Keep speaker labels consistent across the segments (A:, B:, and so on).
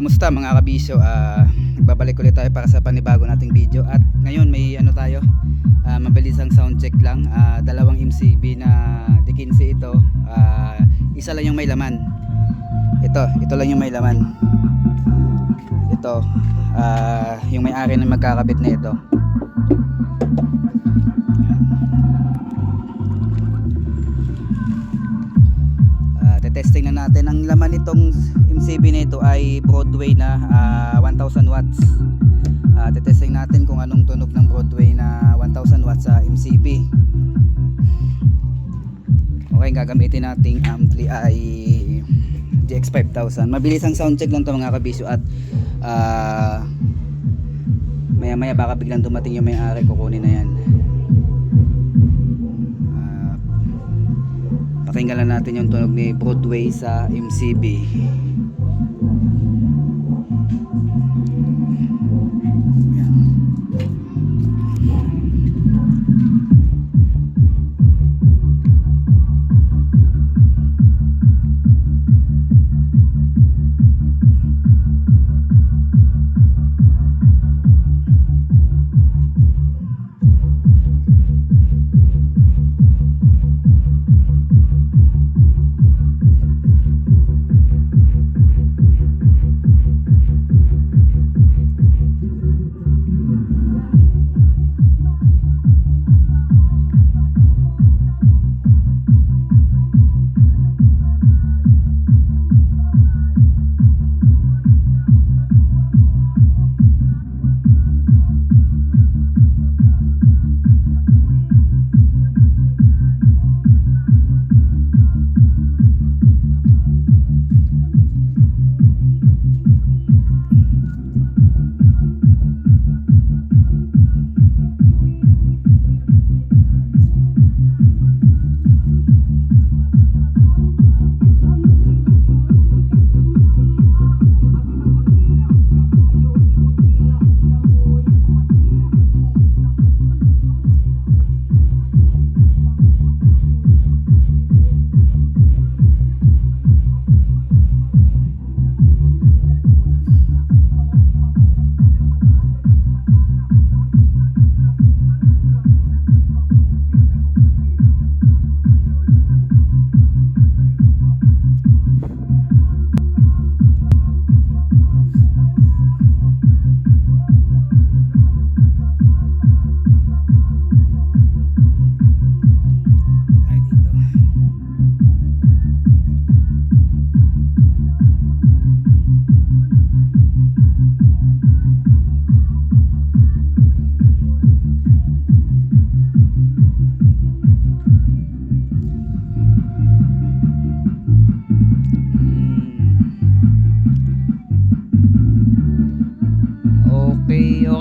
A: Kamusta mga kabisyo? Ah, nagbabalik ulit tayo para sa panibago nating video at ngayon may ano tayo, ah, mabilisang sound check lang. Ah, dalawang MCB na D15 ito. Ah, isa lang yung may laman. Ito, ito lang yung may laman. Ito, ah, yung may-ari na magkakabit na ito. Ah, testing na natin ang laman nitong MCB na ito ay Broadway na ah, 1000 watts. Ah, testing natin kung anong tunog ng Broadway na 1000 watts sa MCB okay gagamitin nating ampli ay GX5000 mabilis ang sound check lang to mga kabisyo at ah, maya maya baka biglang dumating yung may-ari kukunin na yan. Ah, Pakinggan lang natin yung tunog ni Broadway sa MCB.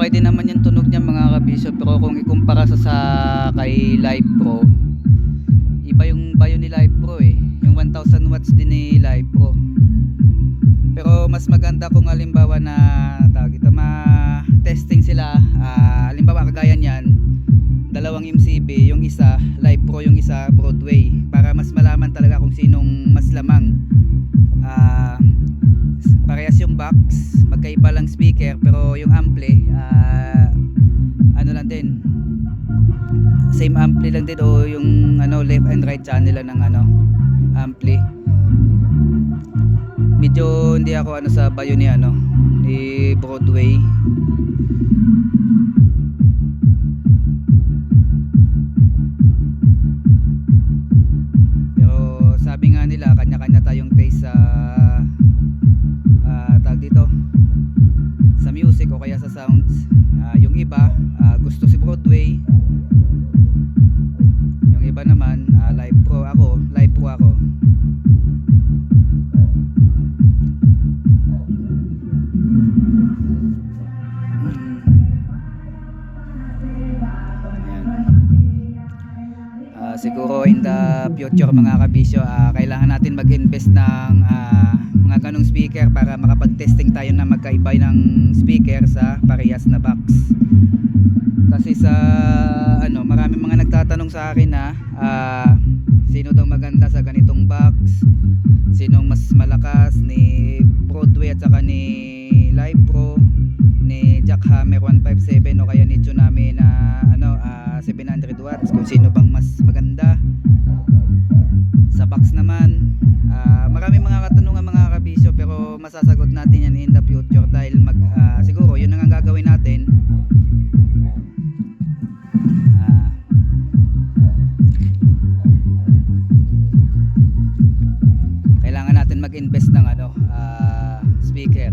A: Din naman yung tunog niya mga kabisyo pero kung ikumpara sa, sa kay Live Pro iba yung bayo ni Live Pro eh. Yung 1000 watts din ni Live Pro. Pero mas maganda kung halimbawa na tawag ito ma testing sila. Ah, halimbawa kagaya niyan dalawang MCB yung isa Live Pro yung isa Broadway magkaiba lang speaker pero yung ampli ah, ano lang din same ampli lang din o yung ano left and right channel lang ng ano ampli. Medyo hindi ako ano sa bayo ni ano ni Broadway siguro in the future mga kabisyo ah, kailangan natin mag-invest ng ah, mga ganong speaker para makapag-testing tayo na magkaiba ng speaker sa parehas na box. Kasi sa ano marami mga nagtatanong sa akin na ah, sino daw maganda sa ganitong box? Sinong mas malakas ni Broadway at saka ni Live Pro ni Jackhammer 157 o kaya ni Tsunami na 700 watts kung sino bang mas maganda sa box naman. Ah, maraming mga katanungan mga kabisyo pero masasagot natin yan in the future dahil mag ah, siguro yun ang gagawin natin. Ah, kailangan natin mag-invest ng ano ah, speaker.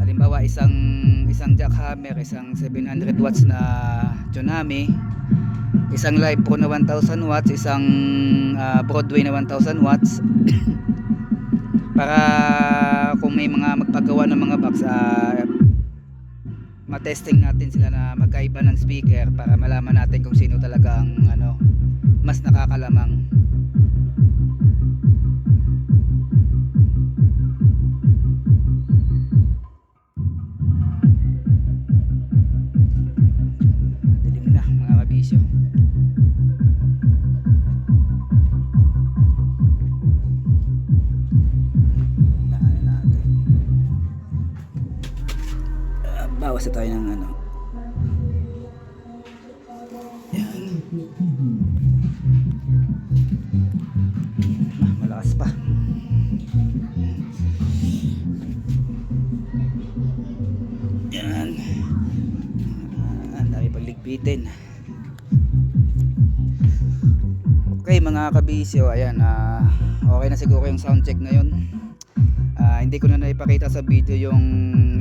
A: Halimbawa isang isang jackhammer isang 700 watts na tsunami isang live pro na 1000 watts isang ah, broadway na 1000 watts. Para kung may mga magpagawa ng mga box ah, matesting natin sila na magkaiba ng speaker para malaman natin kung sino talaga ang ano mas nakakalamang Na tayo ng ano. Yan. Ah, malakas pa. Yan. Ah, dami pagligpitin okay mga kabisyo ayan ah, okay na siguro yung sound check ngayon Ah, hindi ko na naipakita sa video yung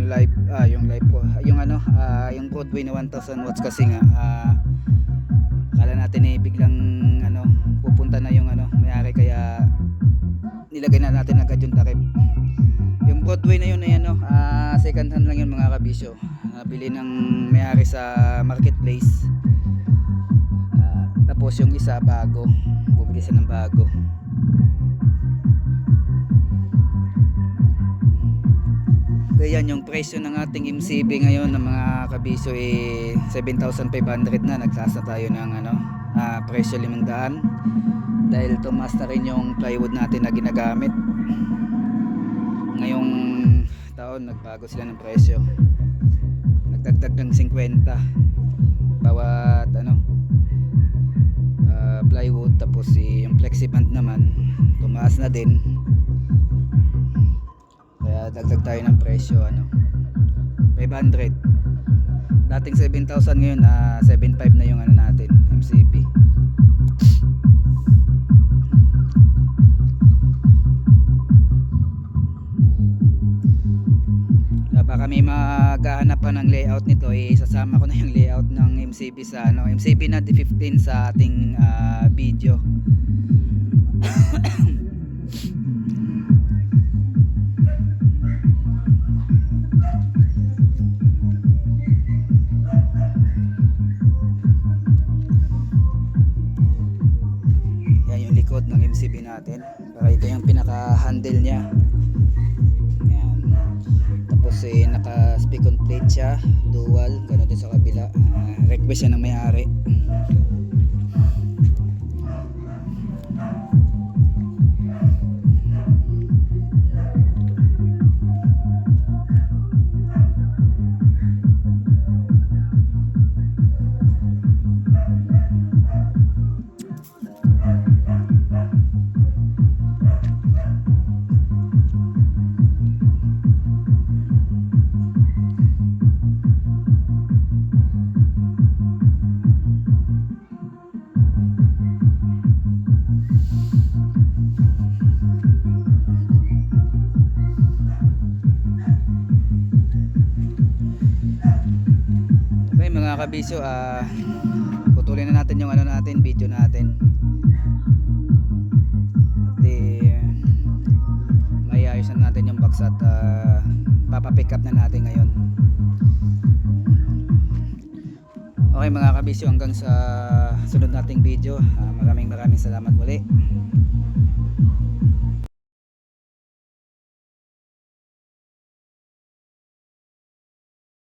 A: live ah yung live ko. Yung ano ah, yung Broadway na 1000 watts kasi nga ah, akala natin eh biglang ano pupunta na yung ano may-ari. Kaya nilagay na natin agad yung takip. Yung Broadway na yun ay ano ah, second hand lang yun mga kabisyo. Nabili ng may-ari sa marketplace. Ah, tapos yung isa bago. Bumili siya ng bago Kaya yan yung presyo ng ating MCB ngayon ng mga kabiso eh 7,500 na. Nagsasa tayo ng ano ah, presyo 500 dahil tumaas na rin yung plywood natin na ginagamit. Ngayong taon nagbago sila ng presyo. Nagdagdag ng 50 bawat ano ah, plywood. Tapos eh, yung flexiband naman tumaas na din dagdag tayo ng presyo ano. 500 dating 7,000 ngayon ah 7,500 na yung ano natin MCB Kaya baka may maghahanap pa ng layout nito eh sasama ko na yung layout ng MCB sa ano MCB na 15 sa ating ah, video natin. Para ito yung pinaka-handle niya. Yan. Tapos eh, naka-speak on plate siya. Dual. Ganun din sa kabila. Ah, request siya ng may-ari. Mga kabisyo, ah putulin na natin yung ano natin, video natin. At ayos na natin yung box at ah, papapick up na natin ngayon. Okay mga kabisyo, hanggang sa sunod nating video. Ah, maraming maraming salamat muli.